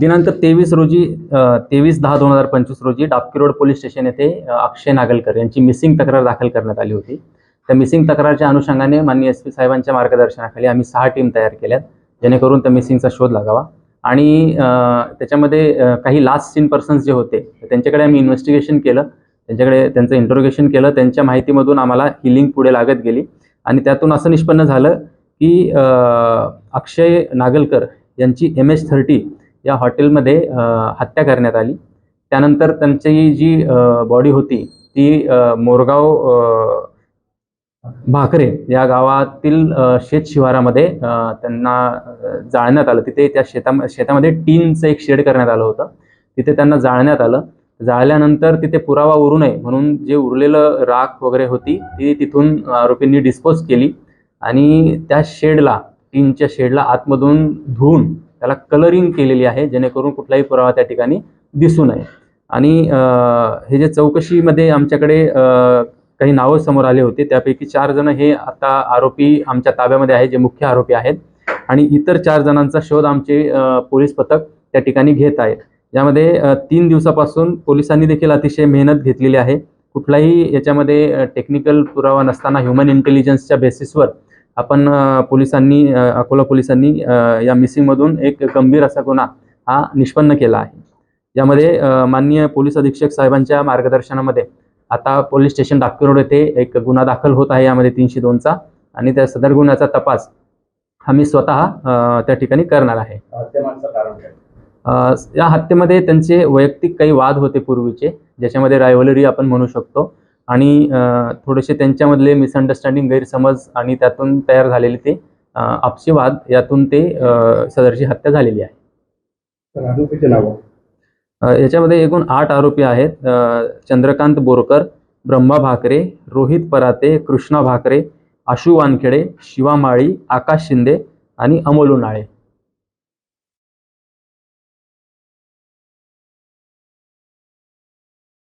दिनांक तेवीस रोजी तेवीस दहा दोन हजार पंचवीस रोजी डापकी रोड पोलीस स्टेशन येथे अक्षय नागलकर यांची मिसिंग तक्रार दाखल करण्यात आली होती. त्या मिसिंग तक्रारच्या अनुषंगाने माननीय एस पी साहेबांच्या मार्गदर्शनाखाली आम्ही सहा टीम तयार केल्यात जेणेकरून त्या मिसिंगचा शोध लागावा. आणि त्याच्यामध्ये काही लास्ट सीन पर्सन्स जे होते त्यांच्याकडे आम्ही इन्व्हेस्टिगेशन केलं त्यांच्याकडे त्यांचं इंटरोगेशन केलं त्यांच्या माहितीमधून आम्हाला ही लिंक पुढे लागत गेली. आणि त्यातून असं निष्पन्न झालं की अक्षय नागलकर यांची एम एच थर्टी या हॉटेलमध्ये हत्या करण्यात आली. त्यानंतर त्यांची जी बॉडी होती ती मोरगाव भाकरे या गावातील शेत शिवारामध्ये त्यांना जाळण्यात आलं. तिथे त्या शेता शेतामध्ये टीनचं एक शेड करण्यात आलं होतं. तिथे त्यांना जाळण्यात आलं. जाळल्यानंतर तिथे पुरावा उरू नये म्हणून जे उरलेलं राख वगैरे होती ती तिथून आरोपींनी डिस्पोज केली. आणि त्या शेडला टीनच्या शेडला आतमधून धुवून त्याला कलरिंग केलेली आहे जेणेकरून कुठलाही पुरावा त्या ठिकाणी दिसू नये. आणि हे जे चौकशीमध्ये आमच्याकडे काही नावं समोर आले होते त्यापैकी चार जण हे आता आरोपी आमच्या ताब्यामध्ये आहे जे मुख्य आरोपी आहेत. आणि इतर चार जणांचा शोध आमचे पोलीस पथक त्या ठिकाणी घेत आहे. यामध्ये तीन दिवसापासून पोलिसांनी देखील अतिशय मेहनत घेतलेली आहे. कुठलाही याच्यामध्ये टेक्निकल पुरावा नसताना ह्युमन इंटेलिजन्सच्या बेसिसवर आपण पोलिसांनी अकोला पोलिसांनी या मिसिंगमधून एक गंभीर असा गुन्हा हा निष्पन्न केला आहे. यामध्ये माननीय पोलीस अधीक्षक साहेबांच्या मार्गदर्शनामध्ये आता पोलीस स्टेशन डाकूर रोड येथे एक गुन्हा दाखल होत आहे. यामध्ये तीनशे दोनचा आणि त्या सदर गुन्ह्याचा तपास आम्ही स्वतः अ, त्या ठिकाणी करणार आहे. या हत्येमध्ये त्यांचे वैयक्तिक काही वाद होते पूर्वीचे ज्याच्यामध्ये रायव्हलरी आपण म्हणू शकतो. आणि थोडेसे त्यांच्यामधले मिसअंडरस्टँडिंग गैरसमज आणि त्यातून तयार झालेले ते आपसी वाद यातून ते सदरची हत्या झालेली आहे. आरोपीचे नाव? याच्यामध्ये एकूण आठ आरोपी आहेत. चंद्रकांत बोरकर ब्रह्मा भाकरे रोहित पराते कृष्णा भाकरे आशू वानखेडे शिवा माळी आकाश शिंदे आणि अमोल उन्हाळे